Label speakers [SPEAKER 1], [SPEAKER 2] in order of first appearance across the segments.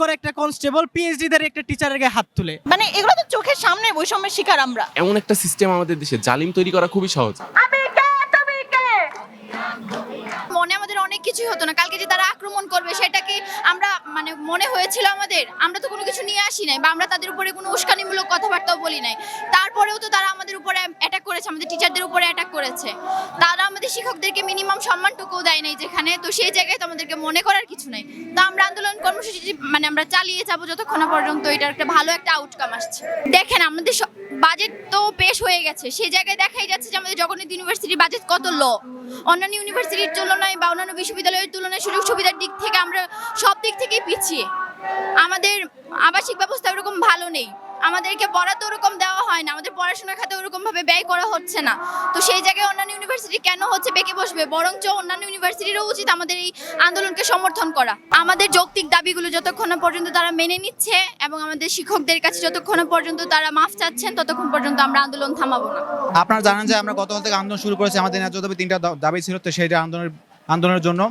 [SPEAKER 1] করে একটা constable PhD দের একটা টিচারের গায়ে হাত তুলে।
[SPEAKER 2] মানে এগুলো তো চোখের সামনে বৈষম্যের শিকার আমরা।
[SPEAKER 3] এমন একটা সিস্টেম আমাদের দেশে জালিম তৈরি করা খুবই সহজ।
[SPEAKER 4] কিছুই হতো না। কালকে যে তারা আক্রমণ করবে সেটাকে আমরা মানে মনে হয়েছিল আমাদের? আমরা তো কোনো কিছু নিয়ে আসি নাই বা আমরা তাদের উপরে কোনো উস্কানিমূলক কথাবার্তাও বলি নাই। তারপরেও তো তারা আমাদের উপরে অ্যাটাক করেছে, আমাদের টিচারদের উপরে অ্যাটাক করেছে। তারা আমাদের শিক্ষকদেরকে মিনিমাম সম্মানটুকুও দেয় নাই যেখানে, তো সেই জায়গায় তো আমাদেরকে মনে করার কিছু নাই। তো আমরা আন্দোলন কর্মসূচি মানে আমরা চালিয়ে যাব যতক্ষণ পর্যন্ত এটার একটা ভালো একটা আউটকাম আসছে। দেখেন, আমাদের বাজেট তো পেশ হয়ে গেছে। সেই জায়গায় দেখাই যাচ্ছে যে আমাদের জগন্নাথ ইউনিভার্সিটির বাজেট কত লো অন্যান্য ইউনিভার্সিটির তুলনায় বা অন্যান্য বিশ্ববিদ্যালয়ের তুলনায় সুযোগ সুবিধার দিক থেকে আমরা সব দিক থেকেই পিছিয়ে। আমাদের আবাসিক ব্যবস্থা ওরকম ভালো নেই। আমাদেরকে বরাদ্দ ওরকম দেওয়া হয় না, আমাদের পড়াশোনার খাতে ওরকম ভাবে ব্যয় করা হচ্ছে না। তো সেই জায়গায় অন্যান্য ইউনিভার্সিটি কেন হচ্ছে বেঁকে বসবে? বরঞ্চ অন্যান্য ইউনিভার্সিটিরও উচিত আমাদের এই আন্দোলনকে সমর্থন করা। আমাদের যৌক্তিক দাবিগুলো যতক্ষণ পর্যন্ত তারা মেনে নিচ্ছে এবং আমাদের শিক্ষকদের কাছে যতক্ষণ পর্যন্ত তারা মাফ চাচ্ছেন, ততক্ষণ পর্যন্ত আমরা আন্দোলন থামাবো না।
[SPEAKER 5] আপনারা জানেন যে আমরা গতকাল থেকে আন্দোলন শুরু করেছি, আমাদের ন্যায্য দাবি তিনটা দাবি ছিল, তো সেইটা আন্দোলনের আন্দোলনের জন্য।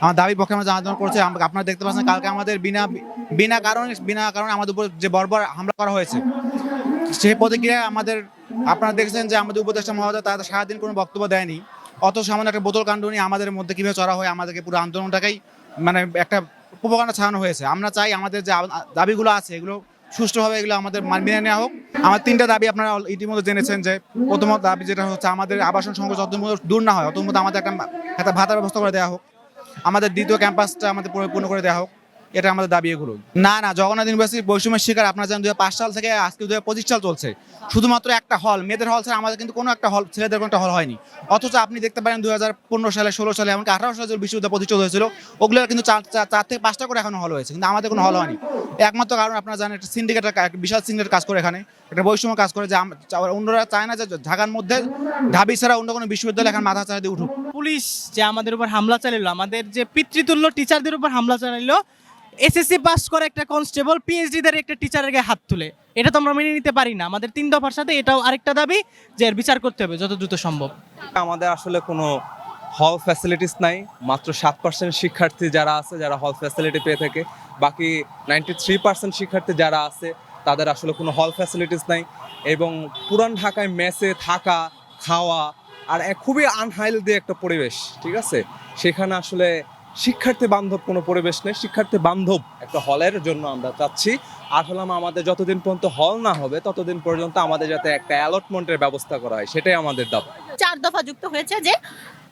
[SPEAKER 5] আমার দাবির পক্ষে আমরা আন্দোলন করছি। আপনারা দেখতে পাচ্ছেন কালকে আমাদের বিনা বিনা কারণে বিনা কারণে আমাদের উপর যে বর্বর হামলা করা হয়েছে। সেই প্রতিক্রিয়ায় আমাদের আপনারা দেখছেন যে আমাদের উপদেষ্টা মহোদয় তারা সারাদিন কোনো বক্তব্য দেয়নি। অত সামান্য একটা বোতল কাণ্ড নিয়ে আমাদের মধ্যে কীভাবে চড়া হয়, আমাদেরকে পুরো আন্দোলনটাকেই মানে একটা উপকারণা ছাড়ানো হয়েছে। আমরা চাই আমাদের যে দাবিগুলো আছে, এগুলো সুষ্ঠুভাবে এগুলো আমাদের মান- নেওয়া হোক। আমার তিনটা দাবি আপনারা ইতিমধ্যে জেনেছেন যে, প্রথমত দাবি যেটা হচ্ছে আমাদের আবাসন সংকট যত দূর না হয়, অত আমাদের একটা একটা ভাতার ব্যবস্থা করে দেওয়া হোক। আমাদের দ্বিতীয় ক্যাম্পাসটা আমাদের পরিপূর্ণ করে দেওয়া হোক। এটা আমাদের দাবি এগুলো না না, জগন্নাথ ইউনিভার্সিটি বৈষম্যের শিকার আপনারা জানেন দু সাল থেকে আজকে দু সাল চলছে। শুধুমাত্র একটা হল মেয়েদের হল ছাড়া আমাদের কিন্তু কোনো একটা হল ছেলেদের কোনো একটা হল হয়নি। অথচ আপনি দেখতে পারেন দুই হাজার পনেরো সালে, ষোলো সালে এমনকি আঠারো সালে বিশ্ববিদ্যালয় প্রতিষ্ঠিত হয়েছিল ওগুলো কিন্তু চার চার- থেকে পাঁচটা করে এখন হল হয়েছে। কিন্তু আমাদের কোনো হল হয়নি। একমাত্র কারণ আপনারা জানেন একটা সিন্ডিকেট একটা বিশাল সিন্ডিকেট কাজ করে এখানে। একটা বৈষম্য কাজ করে যে অন্যরা চায় না যে ঢাকার মধ্যে ঢাবি ছাড়া অন্য কোনো বিশ্ববিদ্যালয় এখন মাথা চাড়া দিয়ে উঠুক।
[SPEAKER 1] পুলিশ যে আমাদের উপর হামলা চালাইলো, আমাদের যে পিতৃতুল্য টিচারদের উপর হামলা চালাইলো এসএসসি পাস করে একটা কনস্টেবল পিএইচডি দের একটা টিচারের গায়ে হাত তুলে। এটা তো আমরা মেনে নিতে পারি না। আমাদের তিন দফার সাথে এটাও আরেকটা দাবি যে এর বিচার করতে হবে যত দ্রুত সম্ভব।
[SPEAKER 6] আমাদের আসলে কোনো হল ফ্যাসিলিটিস নাই। মাত্র সাত পার্সেন্ট শিক্ষার্থী যারা আছে, যারা হল ফ্যাসিলিটি পেয়ে থাকে। বাকি নাইনটি থ্রি পার্সেন্ট শিক্ষার্থী যারা আছে, তাদের আসলে কোনো হল ফ্যাসিলিটিস নাই। এবং পুরান ঢাকায় মেসে থাকা, খাওয়া আর খুবই আনহাইলদি একটা পরিবেশ, ঠিক আছে? সেখানে আসলে শিক্ষার্থী বান্ধব কোনো পরিবেশ নেই, শিক্ষার্থী বান্ধব একটা হলের জন্য আমরা চাচ্ছি। আর হলাম আমাদের যতদিন পর্যন্ত হল না হবে, ততদিন পর্যন্ত আমাদের যাতে একটা অ্যালটমেন্টের ব্যবস্থা করা হয়, সেটাই আমাদের দাবি।
[SPEAKER 2] চার দফা যুক্ত হয়েছে যে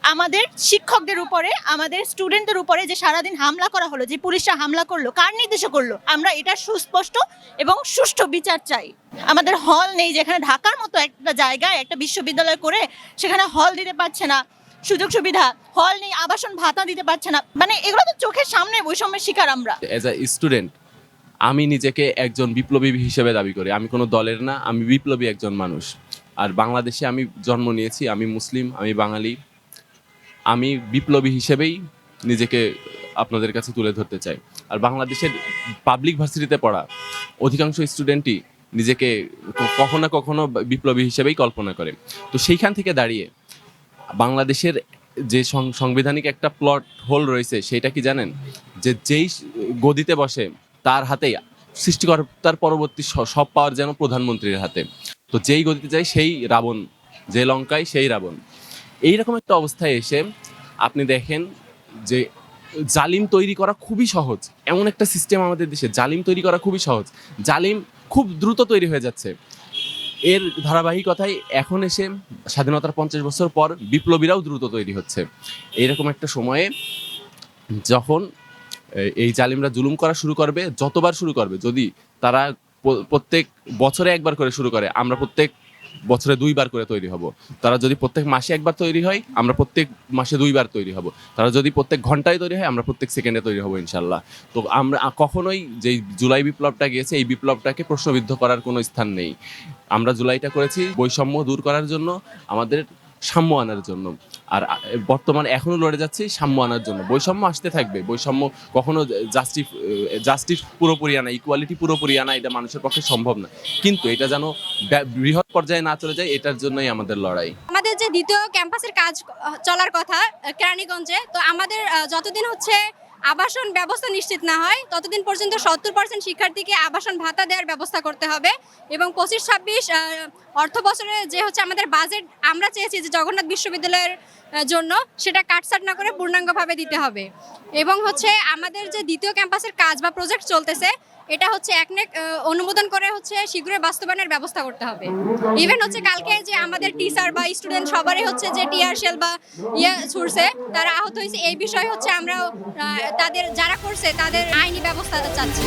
[SPEAKER 2] আমাদের শিক্ষকদের উপরে, আমাদের স্টুডেন্টদের উপরে যে সারাদিন হামলা করা হলো, যে পুলিশরা হামলা করল, কার নির্দেশে করল, আমরা এটা সুস্পষ্ট এবং সুষ্ঠু বিচার চাই। আমাদের হল নেই যেখানে ঢাকার মতো একটা জায়গায়, একটা বিশ্ববিদ্যালয় করে সেখানে হল দিতে পারছে না। সুযোগ সুবিধা হল নেই, আবাসন ভাতা দিতে পারছে না। মানে এগুলো তো চোখের সামনে বৈষম্যের শিকার আমরা।
[SPEAKER 3] অ্যাজ আ স্টুডেন্ট আমি নিজেকে একজন বিপ্লবী হিসেবে দাবি করি। আমি কোনো দলের না, আমি বিপ্লবী একজন মানুষ। আর বাংলাদেশে আমি জন্ম নিয়েছি, আমি মুসলিম, আমি বাঙালি। আমি বিপ্লবী হিসেবেই নিজেকে আপনাদের কাছে তুলে ধরতে চাই। আর বাংলাদেশের পাবলিক ভার্সিটিতে পড়া অধিকাংশ স্টুডেন্টই নিজেকে কখনো না কখনো বিপ্লবী হিসেবেই কল্পনা করে। তো সেইখান থেকে দাঁড়িয়ে বাংলাদেশের যে সাংবিধানিক একটা প্লট হোল রয়েছে, সেটা কি জানেন? যে যেই গদিতে বসে, তার হাতেই সৃষ্টিকর্তার পরবর্তী সব পাওয়ার যেন প্রধানমন্ত্রীর হাতে। তো যেই গদিতে যায়, সেই রাবণ, যে লঙ্কায় সেই রাবণ। এইরকম একটা অবস্থায় এসে আপনি দেখেন যে জালিম তৈরি করা খুবই সহজ। এমন একটা সিস্টেম আমাদের দেশে, জালিম তৈরি করা খুবই সহজ। জালিম খুব দ্রুত তৈরি হয়ে যাচ্ছে। এর ধারাবাহিকতায় এখন এসে স্বাধীনতার পঞ্চাশ বছর পর বিপ্লবীরাও দ্রুত তৈরি হচ্ছে। এইরকম একটা সময়ে যখন এই জালিমরা জুলুম করা শুরু করবে, যতবার শুরু করবে, যদি তারা প্রত্যেক বছরে একবার করে শুরু করে, আমরা প্রত্যেক বছরে দুইবার করে তৈরি হব। তারা যদি প্রত্যেক মাসে একবার তৈরি হয়, আমরা প্রত্যেক মাসে দুইবার তৈরি হব। তারা যদি প্রত্যেক ঘন্টায় তৈরি হয়, আমরা প্রত্যেক সেকেন্ডে তৈরি হব ইনশাল্লাহ তো আমরা কখনোই যেই জুলাই বিপ্লবটা গিয়েছে, এই বিপ্লবটাকে প্রশ্নবিদ্ধ করার কোনো স্থান নেই। আমরা জুলাইটা করেছি বৈষম্য দূর করার জন্য, আমাদের সাম্য আনার জন্য। আর বর্তমান এখনও লড়ে যাচ্ছে সাম্য আনার জন্য। বৈষম্য আসতে থাকবে। বৈষম্য কখনো জাস্টিস জাস্টিস পুরোপুরি আনা ইকুয়ালিটি পুরোপুরি আনা এটা মানুষের পক্ষে সম্ভব না। কিন্তু এটা যেন বৃহৎ পর্যায়ে না চলে যায়, এটার জন্যই আমাদের লড়াই।
[SPEAKER 4] আমাদের যে দ্বিতীয় ক্যাম্পাসের কাজ, চলার কথা, কেরানীগঞ্জে, তো আমাদের যতদিন হচ্ছে
[SPEAKER 7] আবাসন ব্যবস্থা নিশ্চিত না হয়, ততদিন পর্যন্ত সত্তর পার্সেন্ট শিক্ষার্থীকে আবাসন ভাতা দেওয়ার ব্যবস্থা করতে হবে এবং পঁচিশ ছাব্বিশ অর্থ বছরে যে হচ্ছে আমাদের বাজেট আমরা চেয়েছি যে জগন্নাথ বিশ্ববিদ্যালয়ের জন্য, সেটা কাটসাট না করে পূর্ণাঙ্গভাবে দিতে হবে। এবং হচ্ছে আমাদের যে দ্বিতীয় ক্যাম্পাসের কাজ বা প্রজেক্ট চলতেছে এটা হচ্ছে একনেক অনুমোদন করে হচ্ছে শীঘ্রই বাস্তবায়নের ব্যবস্থা করতে হবে। ইভেন হচ্ছে কালকে যে আমাদের টিচার বা স্টুডেন্ট সবারই হচ্ছে যে টিয়ারশেল বা ইয়ে ছুড়ছে, তারা আহত হয়েছে। এই বিষয়ে হচ্ছে আমরা তাদের যারা করছে, তাদের আইনি ব্যবস্থা চাচ্ছি।